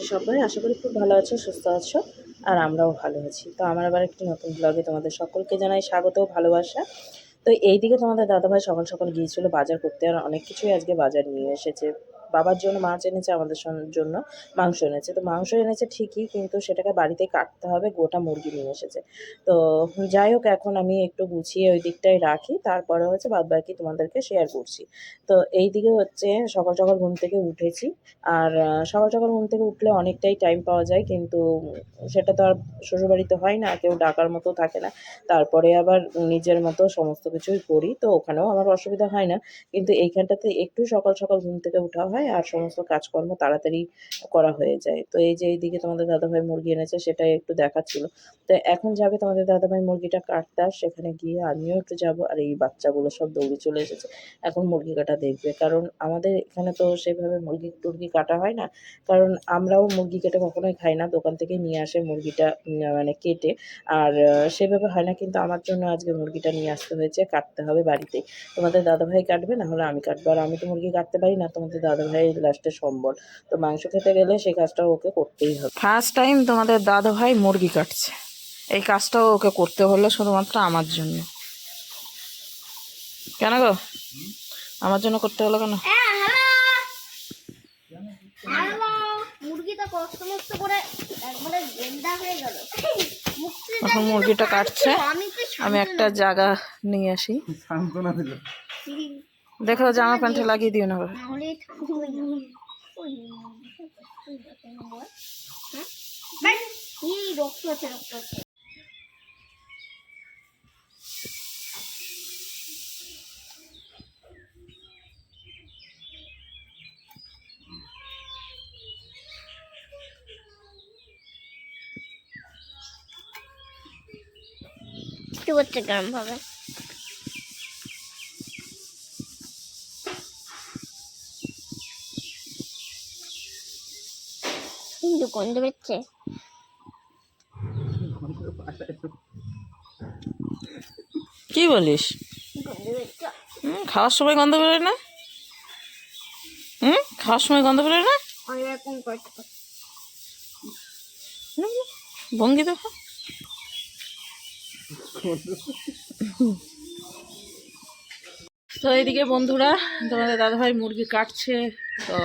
আছো সবাই? আশা করি খুব ভালো আছো, সুস্থ আছো, আর আমরাও ভালো আছি। তো আমার আবার একটি নতুন ব্লগে তোমাদের সকলকে জানাই স্বাগত ভালোবাসা। তো এইদিকে তোমাদের দাদাভাই সকাল সকাল গিয়েছিল বাজার করতে, আর অনেক কিছুই আজকে বাজার নিয়ে এসেছে। বাবার জন্য মাছ এনেছে, আমাদের জন্য মাংস এনেছে। তো মাংস এনেছে ঠিকই, কিন্তু সেটাকে বাড়িতে কাটতে হবে, গোটা মুরগি নিয়ে এসেছে। তো যাই হোক, এখন আমি একটু গুছিয়ে ওই দিকটাই রাখি, তারপরে হচ্ছে বাদ বাকি তোমাদেরকে শেয়ার করছি। তো এই দিকে হচ্ছে সকাল সকাল ঘুম থেকে উঠেছি, আর সকাল সকাল ঘুম থেকে উঠলে অনেকটাই টাইম পাওয়া যায়, কিন্তু সেটা তো আর শ্বশুরবাড়িতে হয় না, কেউ ডাকার মতো থাকে না। তারপরে আবার নিজের মতো সমস্ত কিছুই করি, তো ওখানেও আমার অসুবিধা হয় না। কিন্তু এইখানটাতে একটু সকাল সকাল ঘুম থেকে উঠা হয় আর সমস্ত কাজকর্ম তাড়াতাড়ি করা হয়ে যায়। তো এই যে এইদিকে তোমাদের দাদাভাই মুরগি এনেছে সেটাই একটু দেখাচ্ছিল। তো এখন যাবে তোমাদের দাদাভাই মুরগিটা কাটতে, আর সেখানে গিয়ে আমিও একটু যাব, আর এই বাচ্চাগুলো সব দৌড়ে চলে এসেছে। এখন মুরগি কাটা দেখবে। কারণ আমাদের এখানে তো সেভাবে মুরগি টুরগি কাটা হয় না। কারণ আমরাও মুরগি কেটে কখনোই খাই না। দোকান থেকে নিয়ে আসে মুরগিটা মানে কেটে। আর সেভাবে হয় না। কিন্তু আমার জন্য আজকে মুরগিটা নিয়ে আসতে হয়েছে, কাটতে হবে বাড়িতেই তোমাদের দাদাভাই কাটবে, না হলে আমি কাটবো। আর আমি তো মুরগি কাটতে পারি না, তোমাদের দাদাভাই লাস্টে সম্বল। তো মাংস খেতে গেলে সেই কাজটা ওকে করতেই হবে। ফার্স্ট টাইম তোমাদের দাদাভাই মুরগি কাটছে। এই কাজটাও ওকে করতে হলো শুধুমাত্র আমার জন্য। কেন গো? আমার জন্য করতে হলো কেন? হয়ে এখন মুরগিটা কাটছে আমি একটা জায়গা নিয়ে আসি। দেখো জামা প্যান্টে লাগিয়ে দিও না আবার। নাহলে হ্যাঁ? কি রক্ত আছে রক্ত আছে কি করছে কেমন ভাবে কিন্তু গন্ধ বেরোচ্ছে। কি বলিস? হুম খাওয়ার সময় গন্ধ বেরোয় না? হুম খাওয়ার সময় গন্ধ বেরোয় না? ভঙ্গি দেখো। তো এইদিকে বন্ধুরা তোমাদের দাদাভাই মুরগি কাটছে তো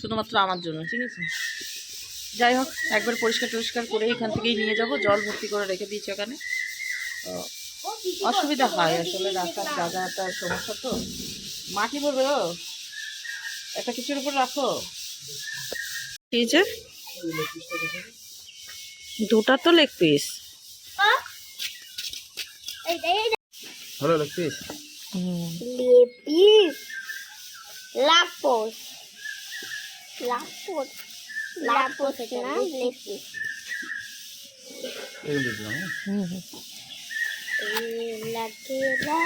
শুধুমাত্র আমার জন্য ঠিক আছে? যাই হোক একবার পরিষ্কার টরিষ্কার করে এখান থেকেই নিয়ে যাব। জল ভর্তি করে রেখে দিয়েছি ওখানে। অসুবিধা হয় আসলে রাস্তার জায়গাটা সমস্যা তো। মাটি পড়বে ও। একটা কিছুর উপর রাখো। কি যে দুটা তো লেগ পিস ভালো লাগছিস লেপিস লাপোস লাপোস লাপোস লেপিস এরকম দিয়েছিলাম হ্যাঁ? লাগে রাসলীলা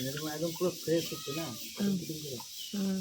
এরকম একদম পুরো ফ্রেশ হচ্ছে না হুম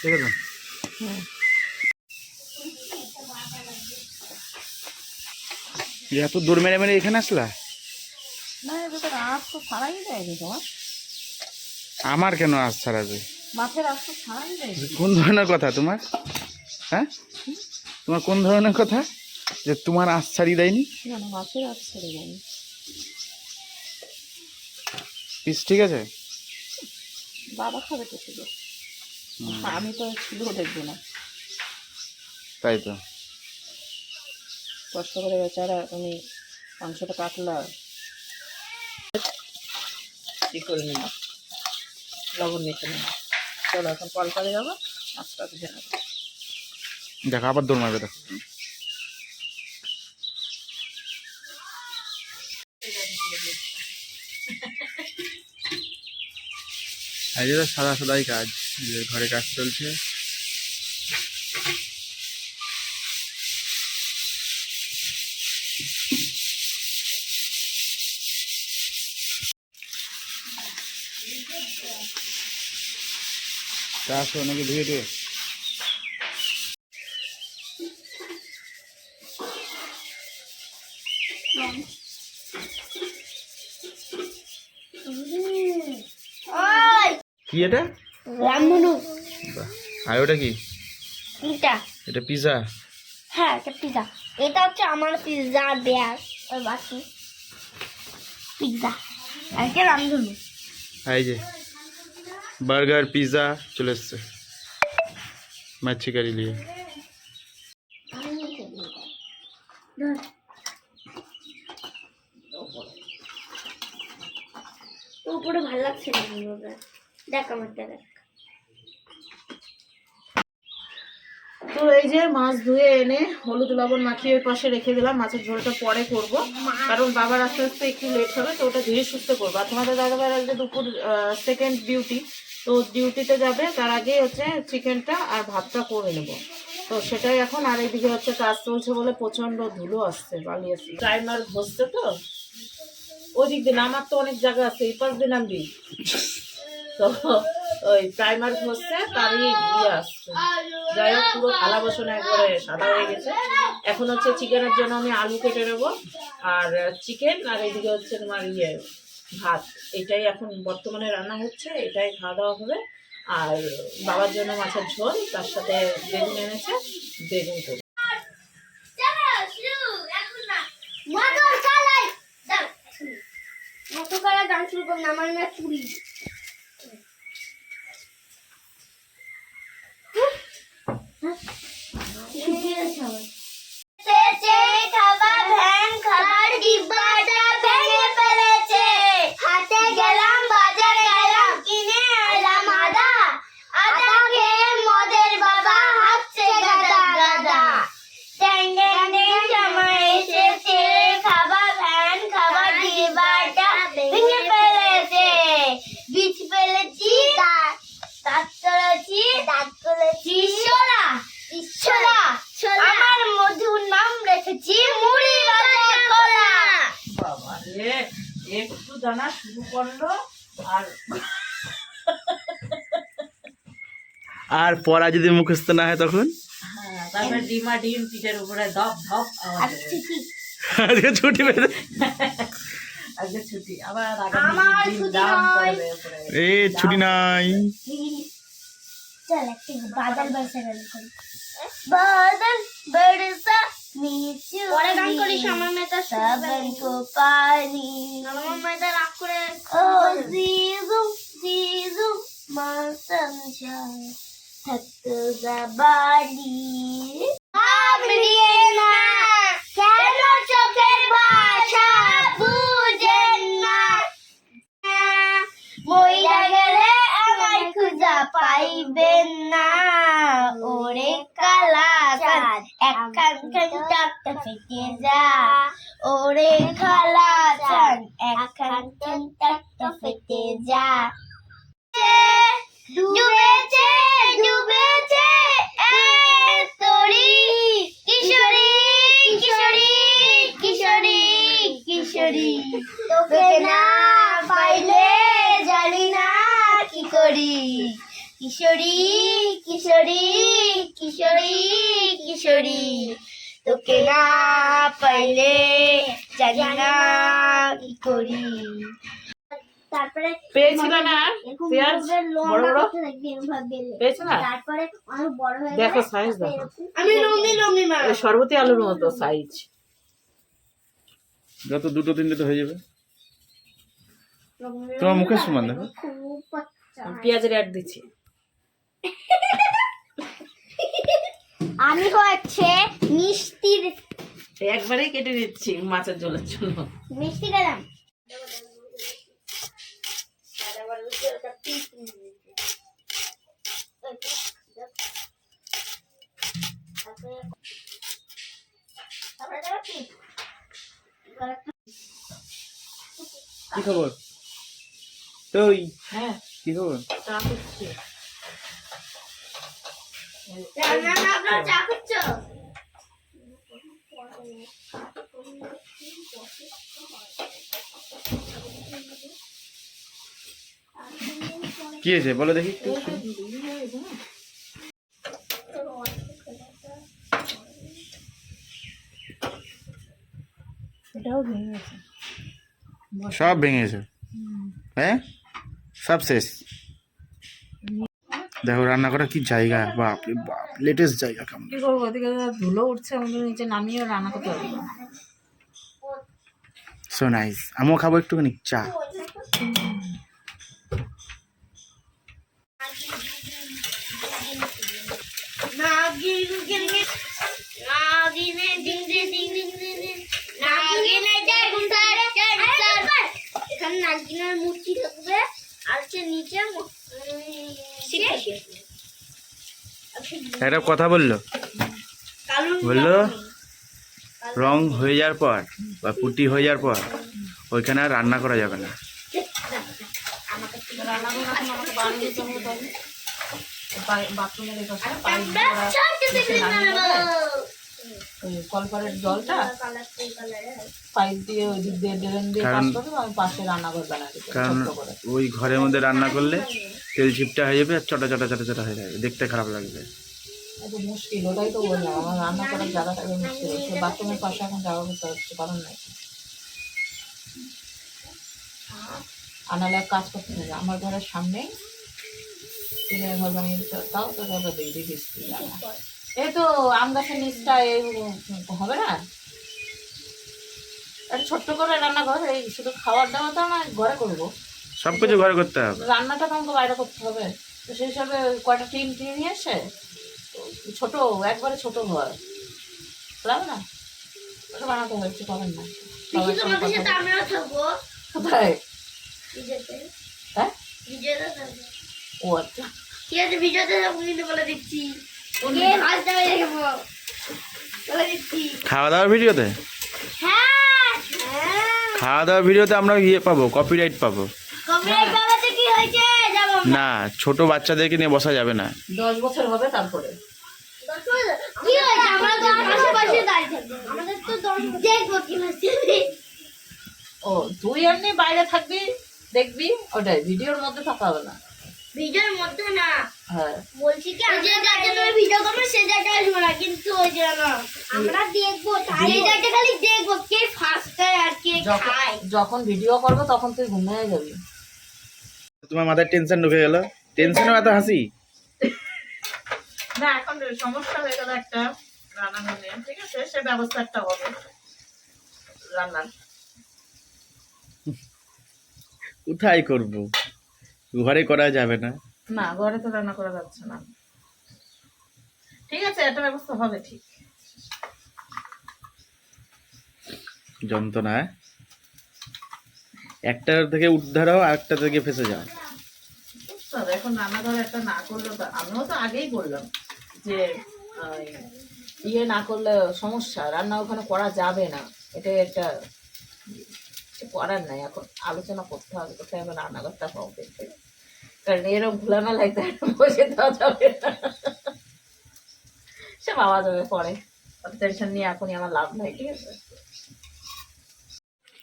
ঠিক আছে এত দূর মেরে মেরে এখানে আসলা? আমার কেন আজ দেয়নি। কোন ধরনের কথা তোমার? হ্যাঁ? তোমার কোন ধরনের কথা? যে তোমার আজ ছেড়ে দেয়নি? পিস ঠিক আছে। বাবা খাবে তো আমি তো শুধু দেখব না তাই তো। কষ্ট করে বেচারা তুমি মাংসটা কাটলা। কি করে নিল লবণ নিতে নেই। চলো এখন কল করে যাব মাছটা ভেজে নেব দেখো আবার দৌড় মারবে দেখো। সাদা সাদাই কাজ। যে ঘরে কাজ চলছে। তা আসো নাকি ধুয়ে টুয়ে কি এটা? রামধনু। আর ওটা কি? এটা এটা পিজা? হ্যাঁ এটা পিজা। এটা হচ্ছে আমার পিজা দেয়ার ওই বাকি। পিজা। আর এটা রামধনু? এই যে বার্গার পিজা চলে এসছে। মাছি কারি নিয়ে। উপরে ভালো লাগছে না আমার। দেখ আমারটা দেখ তো এই যে মাছ ধুয়ে এনে হলুদ লবণ মাখিয়ে ওই পাশে রেখে দিলাম, মাছের ঝোলটা পরে করব। কারণ বাবার আস্তে আস্তে একটু লেট হবে, তো ওটা ধীরে সুস্থ করব। আর তোমাদের দাদাভাইয়ের আজকে দুপুর সেকেন্ড ডিউটি তো ডিউটিতে যাবে, তার আগে হচ্ছে চিকেনটা আর ভাতটা করে নেব। তো সেটাই এখন, আর এইদিকে হচ্ছে কাজ চলছে বলে প্রচণ্ড ধুলো আসছে, বালি আসছে। টাইমার ঘষছে তো। ওই দিক দিয়ে নামার তো অনেক জায়গা আছে, এই পাশ দিয়ে নামবি। তো ওই প্রাইমার ঘষছে তারই ইয়ে আসছে। যাই হোক, পুরো থালা বসনে একবারে সাদা হয়ে গেছে। এখন হচ্ছে চিকেনের জন্য আমি আলু কেটে নেব, আর চিকেন আর এইদিকে হচ্ছে তোমার ইয়ে ভাত। এটাই এখন বর্তমানে রান্না হচ্ছে, এটাই খাওয়া দাওয়া হবে। আর বাবার জন্য মাছের ঝোল, তার সাথে বেগুন এনেছে, বেগুন চালাই মোটর চালাই গান শুরু করুন আমার না চুরি খাবার ভ্যান খাবার ডিব্বাটা ভেঙে ফেলেছে হাতে গেলাম বাজার গেলাম কিনে এলাম আদা আদা খেয়ে মদের বাবা হাঁটছে গাদা গাদা ট্যাং ট্যাং ট্যাং সময় এসেছে খাবার ভ্যান খাবার ডিব্বাটা ভেঙে ফেলেছে বীজ ফেলেছি দাঁত দাঁত তুলেছি দাঁত তুলেছি ছোলা ছোলা আমার মধুর নাম রেখেছি মুড়ি ভাজা কলা বাবা রে একটু আর আর পড়া যদি মুখস্থ না হয় তখন? হ্যাঁ, তারপরে ডিমা ডিম পিঠের উপরে ধপ ধপ আওয়াজ আজকে ছুটি। পেতে আজকে ছুটি আবার। এ ছুটি নাই। একটু বাদল বর্ষা বাদল পরে গান করিস আমার মেয়েটা সাবন কো পানি আমার মেয়েটা রাগ করে ও জিজু জিজু মা সমঝা থক জবানি আপনিয়ে চোখের ভাষা বুঝেন না? মইরা গেলে খুঁজা পাইবেন না। ওরে কালা কান কান টাকটা যা। ওরে কালা চাঁদ এক কান কান ফেটে যা। ডুবেছে ডুবেছে তোরি কিশোরী কিশোরী কিশোরী কিশোরী। তোকে না পাইলে জানি না। কি করি কিশোরী কিশোরী কিশোরী কিশোরী। তোকে না পাইলে জানি না কি করি। তারপরে পেয়েছিল না পেঁয়াজ? বড় বড় করতে থাকবি, এরকম ভাবে বেলে। পেয়েছ না? তারপরে অনেক বড় হয়ে দেখো সাইজ দেখো। আমি লম্বি লম্বি মা। এই আলুর মতো সাইজ যত দুটো তিনটে তো হয়ে যাবে। তোমার মুখের সমান দেখো। পেঁয়াজের অ্যাড দিচ্ছি। আমি হচ্ছে মিষ্টির একবারে কেটে দিচ্ছি মাছের জলের জন্য। মিষ্টি গেলাম কি খবর? তুই? হ্যাঁ। কি খবর? চা করছি কি হয়েছে? বলো দেখি একটু। এটাও ভেঙে সব ভেঙেছে হ্যাঁ? সব শেষ দেখো রান্না করার কি জায়গা? বাপ রে বাপ লেটেস্ট জায়গা কেমন? কি করব? ওদিকে ধুলো উঠছে আমাদের নিচে নামিয়েও রান্না করতে পারব সো নাইস আমিও খাব একটুখানি চা। নাগিনের মূর্তি থাকবে। একটা কথা বলল বলল রং হয়ে যাওয়ার পর বা পুটি হয়ে যাওয়ার পর ওইখানে আর রান্না করা যাবে না রান্না ওই কলপারের জলটা পাইপ দিয়ে ওই দিক দিয়ে ড্রেন দিয়ে পাস করবে আমি পাশে রান্নাঘর বানাই কারণ ওই ঘরের মধ্যে রান্না করলে তেল চিপটা হয়ে যাবে আর চটা চটা চটা চটা হয়ে যাবে দেখতে খারাপ লাগবে। এত মুশকিল ওটাই তো বললাম আমার রান্না করার জায়গাটাকে মুশকিল হচ্ছে বাথরুমের পাশে এখন জায়গা করতে হচ্ছে কারণ নাই। আনালে কাজ করতে হবে আমার ঘরের সামনেই টিনের ঘর বানিয়ে তাও তো দাদা দিচ্ছি। এই তো আম গাছের নিচটা এই হবে না? একটা ছোট্ট করে রান্না রান্নাঘর এই শুধু খাওয়ার দাওয়া তো আমার ঘরে করব। সব কিছু ঘরে করতে হবে? রান্নাটা তো আমাকে বাইরে করতে হবে। তো সেই হিসাবে কয়টা টিন কিনে নিয়ে এসে ছোট একবারে ছোট ঘর। লাগবে না? ওটা বানাতে হয়েছে করেন না কোথায়? হ্যাঁ? ও আচ্ছা। ঠিক আছে ভিডিওতে বলে দিচ্ছি। খাওয়া দাওয়ার ভিডিওতে? হ্যাঁ হ্যাঁ। খাওয়া দাওয়ার ভিডিওতে আমরা ইয়ে পাবো কপিরাইট পাবো। কপিরাইট বাবাতে কি হয়েছে? যাব না ছোট বাচ্চাদেরকে নিয়ে বসা যাবে না। দশ বছর হবে তারপরে। কি হয়েছে? আমরা তো আশেপাশে দাঁড়িয়ে থাকব আমাদের তো দশ দেখব কি হচ্ছে ও তুই এমনি বাইরে থাকবি দেখবি ওটাই ভিডিওর মধ্যে থাকা হবে না। ভিডিওর মধ্যে না। হ্যাঁ। বলছি কি যে জায়গাটা ভিডিও করবে সেই জায়গাটা আসব না কিন্তু ওই যে আমরা দেখব সেই জায়গাটা খালি দেখব কে ফার্স্ট আর কে যখন খায়। যখন ভিডিও করব তখন তুই ঘুমিয়ে যাবি। তোমার মাথায় টেনশন ঢুকে গেল। টেনশনও এত হাসি? না এখন সমস্যা হয়ে গেল একটা রান্না নিয়ে ঠিক আছে? সে ব্যবস্থা একটা হবে। রান্নার। কোথায় করব? ঘরে করা যাবে না। না ঘরে তো রান্না করা যাচ্ছে না। ঠিক আছে একটা ব্যবস্থা হবে ঠিক। যন্ত্রণা হ্যাঁ? একটার থেকে উদ্ধার হও আরেকটা থেকে ফেসে যাও। হবে এখন রান্নাঘরে একটা না করলেও তো আমিও তো আগেই বললাম যে ইয়ে না করলে সমস্যা রান্না ওখানে করা যাবে না। এটাই একটা করার নাই এখন আলোচনা করতে হবে কোথায় আমি রান্নাঘরটা হবে। কারণ এরকম খোলামেলা একটা বসে দেওয়া যাবে না। পরে। অত টেনশন নিয়ে এখনই আমার লাভ নাই ঠিক আছে?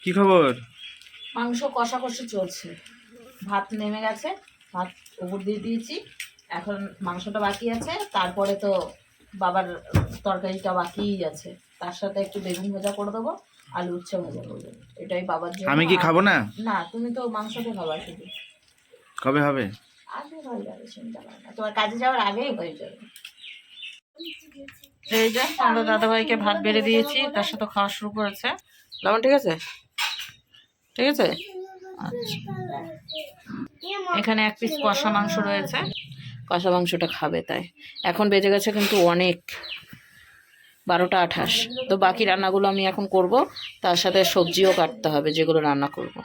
কি খবর? মাংস কষাকষি চলছে। ভাত নেমে গেছে ভাত উপর দিয়ে দিয়েছি। এখন মাংসটা বাকি আছে তারপরে তো বাবার তরকারিটা বাকিই আছে। তার সাথে একটু বেগুন ভাজা করে দেবো আলু উচ্ছে ভাজা করে দেবো। এটাই বাবার জন্য। আমি কি খাব না? না তুমি তো মাংসটা খাবা শুধু। কবে হবে? আগে হয়ে যাবে চিন্তা করো তোমার কাজে যাওয়ার আগেই হয়ে যাবে। এই যে আমরা দাদাভাইকে ভাত বেড়ে দিয়েছি তার সাথে খাওয়া শুরু করেছে। লবণ ঠিক আছে? ঠিক আছে? আচ্ছা। এখানে এক পিস কষা মাংস রয়েছে। কষা মাংসটা খাবে তাই। এখন বেজে গেছে কিন্তু অনেক। বারোটা আঠাশ। তো বাকি রান্নাগুলো আমি এখন করব। তার সাথে সবজিও কাটতে হবে যেগুলো রান্না করব।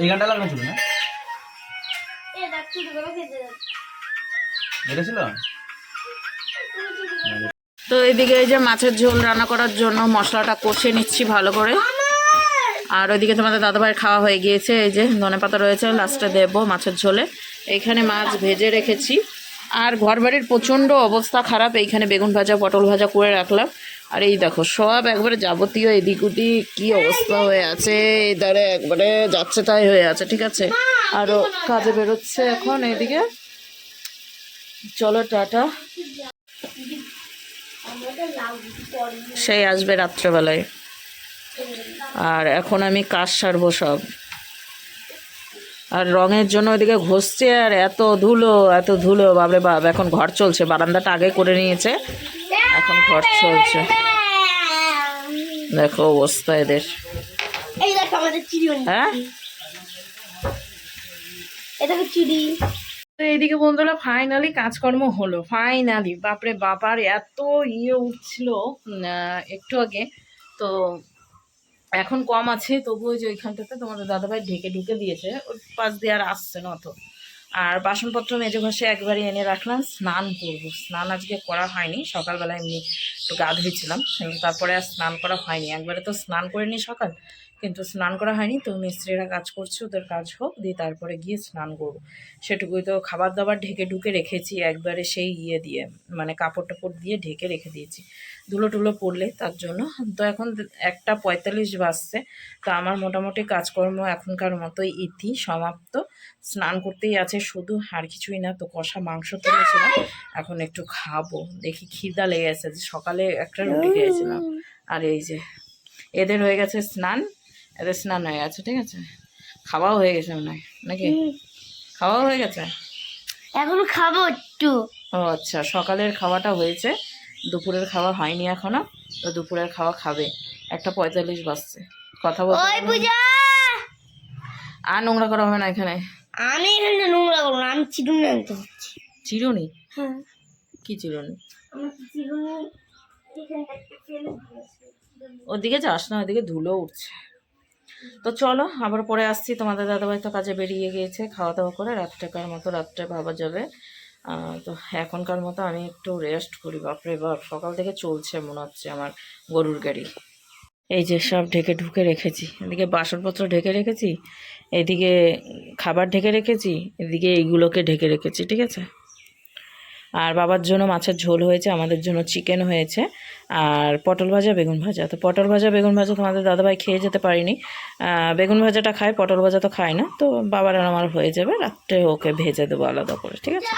এই গানটা লাগানো ছিল না? এ দেখ চুরি করে খেতে যাচ্ছে এটা ছিল তো এদিকে এই যে মাছের ঝোল রান্না করার জন্য মশলাটা কষে নিচ্ছি ভালো করে। আর ওইদিকে তোমাদের দাদাভাইয়ের খাওয়া হয়ে গিয়েছে, এই যে ধনে পাতা রয়েছে, লাস্টে দেবো মাছের ঝোলে। এইখানে মাছ ভেজে রেখেছি। আর ঘর বাড়ির প্রচণ্ড অবস্থা খারাপ, এইখানে বেগুন ভাজা, পটল ভাজা করে রাখলাম। আর এই দেখো, সব একবারে যাবতীয় এদিক ওদিক কী অবস্থা হয়ে আছে। এই ধারে একবারে যাচ্ছে তাই হয়ে আছে, ঠিক আছে? আরও কাজে বেরোচ্ছে এখন এদিকে। চলো, টাটা। সেই আসবে রাত্রেবেলায়। আর এখন আমি কাজ সারবো সব। আর রঙের জন্য ওইদিকে ঘষছে, আর এত ধুলো এত ধুলো বাবরে বাব এখন ঘর চলছে, বারান্দাটা আগে করে নিয়েছে। এখন ঘর চলছে। দেখো অবস্থা এদের। হ্যাঁ? এটা চিড়ি। তো এইদিকে বন্ধুরা ফাইনালি কাজকর্ম হলো। ফাইনালি বাপরে বাপার এত ইয়ে উঠছিল আহ, একটু আগে। তো এখন কম আছে তবু ওই যে ওইখানটাতে তোমাদের দাদাভাই ঢেকে ঢুকে দিয়েছে। ওর পাশ দিয়ে আর আসছে না অত। আর বাসনপত্র মেজে ঘষে একবারই এনে রাখলাম, স্নান করব। স্নান আজকে করা হয়নি, সকালবেলা এমনি একটু গা ধুয়েছিলাম তারপরে আর স্নান করা হয়নি। একবারে তো স্নান করে নি সকাল কিন্তু স্নান করা হয়নি, তো মিস্ত্রিরা কাজ করছে, ওদের কাজ হোক, দিয়ে তারপরে গিয়ে স্নান করব। সেটুকুই তো খাবার দাবার ঢেকে ঢুকে রেখেছি, একবারে সেই ইয়ে দিয়ে মানে কাপড় টাপড় দিয়ে ঢেকে রেখে দিয়েছি। ধুলো টুলো পড়লে তার জন্য। তো এখন একটা পঁয়তাল্লিশ বাজছে, তো আমার মোটামুটি কাজকর্ম এখনকার মতোই ইতি, সমাপ্ত। স্নান করতেই আছে শুধু, আর কিছুই না, তো কষা মাংস তুলেছিলাম এখন একটু খাব। দেখি খিদা লেগে গেছে সকালে একটা রুটি খেয়েছিলাম। আর এই যে, এদের হয়ে গেছে স্নান এদের স্নান হয়ে গেছে ঠিক আছে? খাওয়াও হয়ে গেছে মনে হয় নাকি? খাওয়া হয়ে গেছে? এখন খাব একটু। ও আচ্ছা সকালের খাওয়াটা হয়েছে দুপুরের খাওয়া হয়নি এখনও তো দুপুরের খাওয়া খাবে। একটা পঁয়তাল্লিশ বাজছে কথা বলতে পূজা! আর নোংরা করা হবে না এখানে? আমি এখানে নোংরা করব না আমি চিরুনি আনতে চিরুনি? হ্যাঁ। কি চিরুনি। ওদিকে যাস না ওদিকে ধুলো উঠছে। তো চলো, আবার পরে আসছি। তোমাদের দাদাভাই তো কাজে বেরিয়ে গিয়েছে খাওয়া দাওয়া করে রাত্রেকার মতো রাত্রে ভাবা যাবে। তো এখনকার মতো আমি একটু রেস্ট করি। বাপরে বাপ, সকাল থেকে চলছে মনে হচ্ছে আমার গরুর গাড়ি। এই যে সব ঢেকে ঢুকে রেখেছি। এদিকে বাসনপত্র ঢেকে রেখেছি, এদিকে খাবার ঢেকে রেখেছি, এদিকে এইগুলোকে ঢেকে রেখেছি, ঠিক আছে? আর বাবার জন্য মাছের ঝোল হয়েছে, আমাদের জন্য চিকেন হয়েছে, আর পটল ভাজা, বেগুন ভাজা। তো পটল ভাজা, বেগুন ভাজা তোমাদের দাদাভাই খেয়ে যেতে পারিনি। বেগুন ভাজাটা খায়, পটল ভাজা তো খায় না। তো বাবার আর আমার হয়ে যাবে, রাত্রে ওকে ভেজে দেবো আলাদা করে, ঠিক আছে?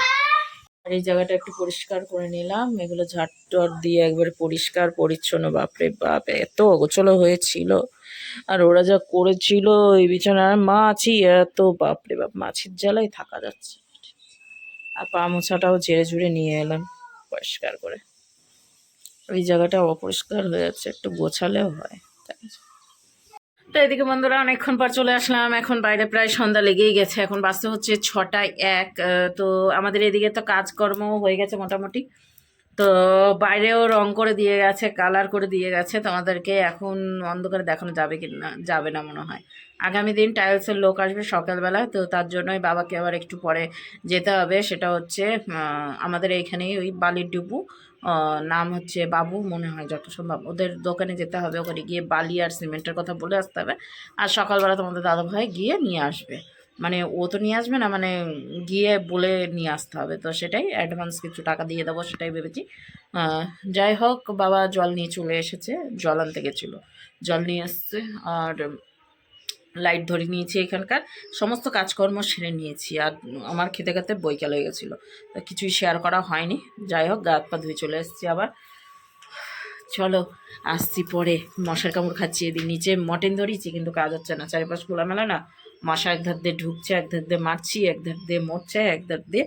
আর এই জায়গাটা একটু পরিষ্কার করে নিলাম। এগুলো ঝাড় টর দিয়ে একবারে পরিষ্কার, পরিচ্ছন্ন। বাপরে বাপ, এত গোছলো হয়েছিল। আর ওরা যা করেছিল এই বিছানার মাছি, এত বাপরে বাপ, মাছির জ্বালায় থাকা যাচ্ছে। আর পা মোছাটাও ঝেড়ে জুড়ে নিয়ে এলাম পরিষ্কার করে ওই জায়গাটা অপরিষ্কার হয়ে যাচ্ছে, একটু গোছালেও হয়, তাই? তো এদিকে বন্ধুরা অনেকক্ষণ পর চলে আসলাম, এখন বাইরে প্রায় সন্ধ্যা লেগেই গেছে, এখন বাসতে হচ্ছে ছটায় এক তো আমাদের এদিকে তো কাজকর্ম হয়ে গেছে মোটামুটি তো বাইরেও রং করে দিয়ে গেছে কালার করে দিয়ে গেছে, তোমাদেরকে এখন অন্ধকারে দেখানো যাবে কি না যাবে না মনে হয়। আগামী দিন টাইলসের লোক আসবে সকালবেলা তো তার জন্যই বাবাকে আবার একটু পরে যেতে হবে। সেটা হচ্ছে আমাদের এইখানেই ওই বালির ডুবু নাম হচ্ছে বাবু, মনে হয় যত সম্ভব। ওদের দোকানে যেতে হবে, ওখানে গিয়ে বালি আর সিমেন্টের কথা বলে আসতে হবে। আর সকালবেলা তোমাদের দাদাভাই গিয়ে নিয়ে আসবে। মানে ও তো নিয়ে আসবে না মানে গিয়ে বলে নিয়ে আসতে হবে। তো সেটাই অ্যাডভান্স কিছু টাকা দিয়ে দেবো সেটাই ভেবেছি। যাই হোক, বাবা জল নিয়ে চলে এসেছে, জল আনতে গেছিল। জল নিয়ে এসছে আর লাইট ধরে নিয়েছি এখানকার। সমস্ত কাজকর্ম সেরে নিয়েছি আর আমার খেতে খেতে বইকাল হয়ে গেছিল। কিছুই শেয়ার করা হয়নি। যাই হোক, গা পা ধুয়ে চলে এসেছি আবার। চলো, আসছি পরে। মশার কামড় খাচ্ছি এদিন। নিচে মটন ধরিয়েছি, কিন্তু কাজ হচ্ছে না। চারিপাশ খোলামেলা না। মশা এক ধার দিয়ে ঢুকছে, এক ধার দিয়ে মারছি, এক ধার দিয়ে মরছে, এক ধার দিয়ে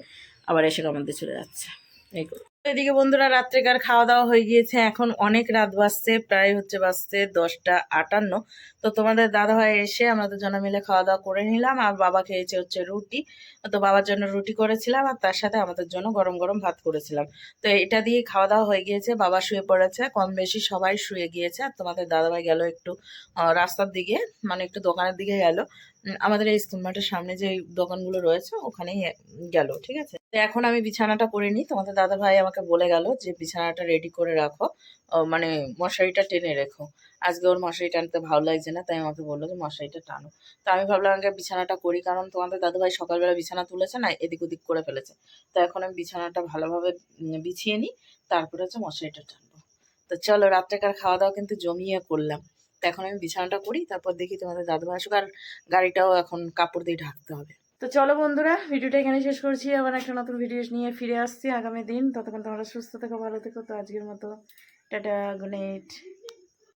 আবার এসে আমাদের চলে যাচ্ছে। এই এদিকে বন্ধুরা রাত্রিকার খাওয়া দাওয়া হয়ে গিয়েছে, এখন অনেক রাত বাজছে, প্রায় হচ্ছে বাজছে দশটা আটান্ন। তো তোমাদের দাদা ভাই এসে আমরা দুজনে মিলে খাওয়া দাওয়া করে নিলাম, আর বাবা খেয়েছে হচ্ছে রুটি। তো বাবার জন্য রুটি করেছিলাম, আর তার সাথে আমাদের জন্য গরম গরম ভাত করেছিলাম। তো এটা দিয়ে খাওয়া দাওয়া হয়ে গিয়েছে, বাবা শুয়ে পড়েছে, কম বেশি সবাই শুয়ে গিয়েছে। আর তোমাদের দাদাভাই গেল একটু রাস্তার দিকে মানে একটু দোকানের দিকে গেল। আমাদের এই স্কুল মাঠের সামনে যে দোকানগুলো রয়েছে, ওখানেই গেল, ঠিক আছে? তো এখন আমি বিছানাটা করে নিই। তোমাদের দাদা ভাই আমাকে বলে গেল যে, বিছানাটা রেডি করে রাখো। মানে মশারিটা টেনে রেখো। আজকে ওর মশারি টানতে ভালো লাগছে না, তাই আমাকে বলল যে, মশারিটা টানো। তো আমি ভাবলাম আগে বিছানাটা করি, কারণ তোমাদের দাদুভাই সকালবেলা বিছানা তুলেছে না, এদিক ওদিক করে ফেলেছে। তো এখন আমি বিছানাটা ভালোভাবে বিছিয়ে নিই, তারপরে হচ্ছে মশারিটা টানবো। তো চলো, রাত্রেকার খাওয়া দাওয়া কিন্তু জমিয়ে করলাম। তো এখন আমি বিছানাটা করি তারপর দেখি তোমাদের দাদুভাই আসুক আর গাড়িটাও এখন কাপড় দিয়ে ঢাকতে হবে। তো চলো বন্ধুরা, ভিডিওটা এখানে শেষ করছি। আবার একটা নতুন ভিডিও নিয়ে ফিরে আসছি আগামী দিন। ততক্ষণ তোমরা সুস্থ থেকো, ভালো থেকো। তো আজকের মতো, টাটা গুড নাইট